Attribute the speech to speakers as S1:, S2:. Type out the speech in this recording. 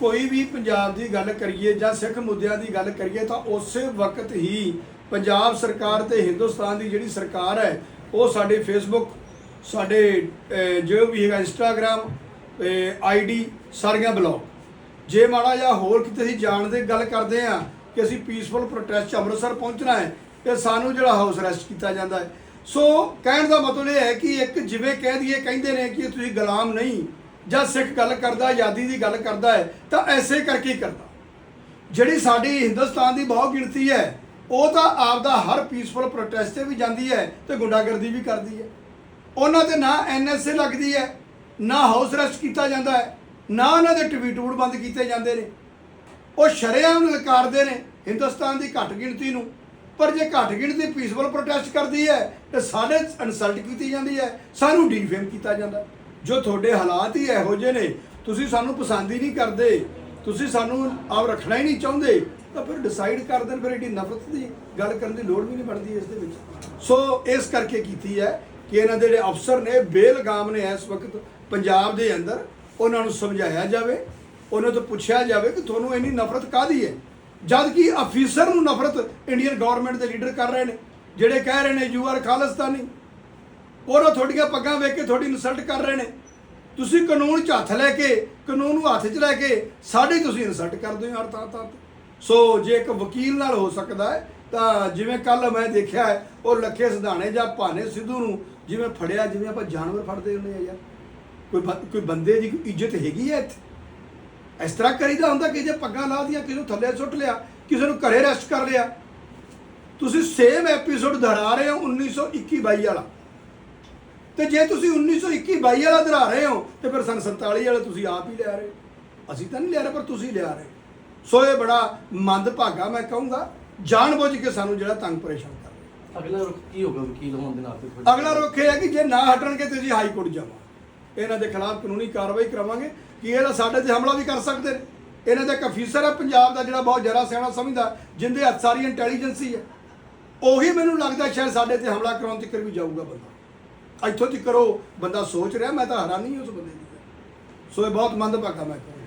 S1: ਕੋਈ ਵੀ ਪੰਜਾਬ ਦੀ ਗੱਲ ਕਰੀਏ ਜਾਂ ਸਿੱਖ ਮੁੱਦਿਆਂ ਦੀ ਗੱਲ ਕਰੀਏ ਤਾਂ ਉਸੇ ਵਕਤ ਹੀ ਪੰਜਾਬ ਸਰਕਾਰ ਤੇ ਹਿੰਦੁਸਤਾਨ ਦੀ ਜਿਹੜੀ ਸਰਕਾਰ ਹੈ, ਉਹ ਸਾਡੇ ਫੇਸਬੁੱਕ ਸਾਡੇ ਜੋ ਵੀ ਹੈਗਾ ਇੰਸਟਾਗ੍ਰam ਆਈਡੀ ਸਾਰੀਆਂ ਬਲੌਕ ਜੇ ਮਾੜਾ ਜਾਂ ਹੋਰ ਕਿਤੇ ਅਸੀਂ ਜਾਣ ਦੀ ਗੱਲ ਕਰਦੇ ਆ ਕਿ ਅਸੀਂ ਪੀਸਫੁਲ ਪ੍ਰੋਟੈਸਟ 'ਚ ਅੰਮ੍ਰਿਤਸਰ ਪਹੁੰਚਣਾ ਹੈ, ਤੇ ਸਾਨੂੰ ਜਿਹੜਾ ਹਾਊਸ ਅਰੈਸਟ ਕੀਤਾ ਜਾਂਦਾ ਹੈ। ਸੋ ਕਹਿਣ ਦਾ ਮਤਲਬ ਇਹ ਹੈ ਕਿ ਇੱਕ ਜਿਵੇਂ ਕਹਿ ਦਈਏ, ਕਹਿੰਦੇ ਨੇ ਕਿ ਤੁਸੀਂ ਗੁਲਾਮ ਨਹੀਂ। ਜਾਂ ਸਿੱਖ ਗੱਲ ਕਰਦਾ, ਆਜ਼ਾਦੀ ਦੀ ਗੱਲ ਕਰਦਾ ਹੈ, ਤਾਂ ਐਸੇ ਕਰਕੇ ਹੀ ਕਰਦਾ। ਜਿਹੜੀ ਸਾਡੀ ਹਿੰਦੁਸਤਾਨ ਦੀ ਬਹੁਤ ਗਿਣਤੀ ਹੈ, ਉਹ ਤਾਂ ਆਪਦਾ ਹਰ ਪੀਸਫੁਲ ਪ੍ਰੋਟੈਸਟ ਤੇ ਵੀ ਜਾਂਦੀ ਹੈ ਤੇ ਗੁੰਡਾਗਰਦੀ ਵੀ ਕਰਦੀ ਹੈ। ਉਹਨਾਂ ਤੇ ਨਾ ਐਨਐਸਏ ਲੱਗਦੀ ਹੈ, ਨਾ ਹਾਊਸ ਅਰੈਸਟ ਕੀਤਾ ਜਾਂਦਾ ਹੈ, ਨਾ ਉਹਨਾਂ ਦੇ ਟਵੀਟੂਡ ਬੰਦ ਕੀਤੇ ਜਾਂਦੇ ਨੇ। ਉਹ ਸ਼ਰੇਆਮ ਲਲਕਾਰਦੇ ਨੇ ਹਿੰਦੁਸਤਾਨ ਦੀ ਘੱਟ ਗਿਣਤੀ ਨੂੰ। ਪਰ ਜੇ ਘੱਟ ਗਿਣਤੀ ਪੀਸਫੁਲ ਪ੍ਰੋਟੈਸਟ ਕਰਦੀ ਹੈ, ਤੇ ਸਾਡੇ ਇਨਸਲਟ ਕੀਤੀ ਜਾਂਦੀ ਹੈ, ਸਾਨੂੰ ਡੀਫੇਮ ਕੀਤਾ ਜਾਂਦਾ ਜੋ ਤੁਹਾਡੇ ਹਾਲਾਤ ਹੀ ਇਹੋ ਜਿਹੇ ਨੇ, ਤੁਸੀਂ ਸਾਨੂੰ ਪਸੰਦ ਹੀ ਨਹੀਂ ਕਰਦੇ, ਤੁਸੀਂ ਸਾਨੂੰ ਆਪ ਰੱਖਣਾ ਹੀ ਨਹੀਂ ਚਾਹੁੰਦੇ, ਤਾਂ ਫਿਰ ਡਿਸਾਈਡ ਕਰ ਦੇਣ, ਫਿਰ ਇਹਦੀ ਨਫ਼ਰਤ ਦੀ ਗੱਲ ਕਰਨ ਦੀ ਲੋੜ ਵੀ ਨਹੀਂ ਬਣਦੀ ਇਸ ਦੇ ਵਿੱਚ। ਸੋ ਇਸ ਕਰਕੇ ਕੀਤੀ ਹੈ ਕਿ ਇਹਨਾਂ ਦੇ ਜਿਹੜੇ ਅਫਸਰ ਨੇ, ਬੇਲਗਾਮ ਨੇ ਇਸ ਵਕਤ ਪੰਜਾਬ ਦੇ ਅੰਦਰ, ਉਹਨਾਂ ਨੂੰ ਸਮਝਾਇਆ ਜਾਵੇ, ਉਹਨਾਂ ਤੋਂ ਪੁੱਛਿਆ ਜਾਵੇ ਕਿ ਤੁਹਾਨੂੰ ਇੰਨੀ ਨਫ਼ਰਤ ਕਾਦੀ ਹੈ? ਜਦ ਕਿ ਅਫੀਸਰ ਨੂੰ ਨਫ਼ਰਤ ਇੰਡੀਅਨ ਗਵਰਨਮੈਂਟ ਦੇ ਲੀਡਰ ਕਰ ਰਹੇ ਨੇ, ਜਿਹੜੇ ਕਹਿ ਰਹੇ ਨੇ ਯੂ ਆਰ ਖਾਲਿਸਤਾਨੀ। ਔਰ ਉਹ ਤੁਹਾਡੀਆਂ ਪੱਗਾਂ ਵੇਖ ਕੇ ਤੁਹਾਡੀ ਇਨਸਲਟ ਕਰ ਰਹੇ ਨੇ। ਤੁਸੀਂ ਕਾਨੂੰਨ 'ਚ ਹੱਥ ਲੈ ਕੇ, ਕਾਨੂੰਨ ਨੂੰ ਹੱਥ 'ਚ ਲੈ ਕੇ ਸਾਡੀ ਤੁਸੀਂ ਇਨਸਲਟ ਕਰਦੇ ਹੋ ਹਰ ਥਾਂ ਥਾਂ ਤੇ। ਸੋ ਜੇ ਇੱਕ ਵਕੀਲ ਨਾਲ ਹੋ ਸਕਦਾ ਹੈ, ਤਾਂ ਜਿਵੇਂ ਕੱਲ ਮੈਂ ਦੇਖਿਆ ਉਹ ਲੱਖੇ ਸਿਧਾਣੇ ਜਾਂ ਭਾਨੇ ਸਿੱਧੂ ਨੂੰ ਜਿਵੇਂ ਫੜਿਆ, ਜਿਵੇਂ ਆਪਾਂ ਜਾਨਵਰ ਫੜਦੇ ਹੁੰਦੇ ਆ ਯਾਰ। ਕੋਈ ਬੰ- ਕੋਈ ਬੰਦੇ ਦੀ ਕੋਈ ਇੱਜ਼ਤ ਹੈਗੀ ਹੈ ਇੱਥੇ? ਇਸ ਤਰ੍ਹਾਂ ਕਰੀਦਾ ਹੁੰਦਾ ਕਿ ਜੇ ਪੱਗਾਂ ਲਾ ਦੀਆਂ, ਕਿਸੇ ਨੂੰ ਥੱਲੇ ਸੁੱਟ ਲਿਆ, ਕਿਸੇ ਨੂੰ ਘਰੇ ਰੈਸਟ ਕਰ ਲਿਆ। ਤੁਸੀਂ ਸੇਮ ਐਪੀਸੋਡ ਦੁਹਰਾ ਰਹੇ ਹੋ 1921 22 ਵਾਲਾ। ਤੇ ਜੇ ਤੁਸੀਂ 1921 22 ਵਾਲਾ ਦੁਹਰਾ ਰਹੇ ਹੋ ਤੇ ਫਿਰ ਸਨ 47 ਵਾਲਾ ਤੁਸੀਂ ਆਪ ਹੀ ਲਿਆ ਰਹੇ। ਅਸੀਂ ਤਾਂ ਨਹੀਂ ਲਿਆ ਰਹੇ ਪਰ ਤੁਸੀਂ ਲਿਆ ਰਹੇ। ਸੋ ਇਹ ਬੜਾ ਮੰਦ ਭਾਗਾ ਮੈਂ ਕਹੂੰਗਾ ਜਾਣਬੁੱਝ ਕੇ ਸਾਨੂੰ ਜਿਹੜਾ ਤੰਗ ਪਰੇਸ਼ਾਨ ਕਰ ਰਿਹਾ
S2: ਅਗਲਾ ਰੁਖ ਕੀ ਹੋਗਾ ਵਕੀਲ ਹੋਣ ਦੇ ਨਾਤੇ?
S1: ਅਗਲਾ ਰੁਖ ਇਹ ਹੈ ਕਿ ਜੇ ਨਾ ਹਟਣਗੇ ਤੇ ਅਸੀਂ ਹਾਈ ਕੋਰਟ ਜਾਵਾਂ ਇਹਨਾਂ ਦੇ ਖਿਲਾਫ ਕਾਨੂੰਨੀ ਕਾਰਵਾਈ ਕਰਾਵਾਂਗੇ ਕਿ ਇਹ ਤਾਂ ਸਾਡੇ ਤੇ ਹਮਲਾ ਵੀ ਕਰ ਸਕਦੇ ਨੇ ਇਹਨਾਂ ਦਾ ਇੱਕ ਅਫੀਸਰ ਹੈ ਪੰਜਾਬ ਦਾ ਜਿਹੜਾ ਬਹੁਤ ਜਰਾ ਸਿਆਣਾ ਸਮਝਦਾ ਜਿੰਦੇ ਹੱਥ ਸਾਰੀ ਇੰਟੈਲੀਜੈਂਸੀ ਹੈ ਉਹੀ ਮੈਨੂੰ ਲੱਗਦਾ ਸ਼ਾਇਦ ਸਾਡੇ ਤੇ ਹਮਲਾ ਕਰਾਉਣ ਤੱਕ ਵੀ ਜਾਊਗਾ ਬੰਦਾ ਇੱਥੋਂ ਤੱਕ ਕਰੋ ਬੰਦਾ ਸੋਚ ਰਿਹਾ, ਮੈਂ ਤਾਂ ਹੈਰਾਨੀ ਉਸ ਬੰਦੇ ਦੀ। ਸੋ ਇਹ ਬਹੁਤ ਮੰਦਭਾਗਾ ਮੈਂ ਕਹਾਂ।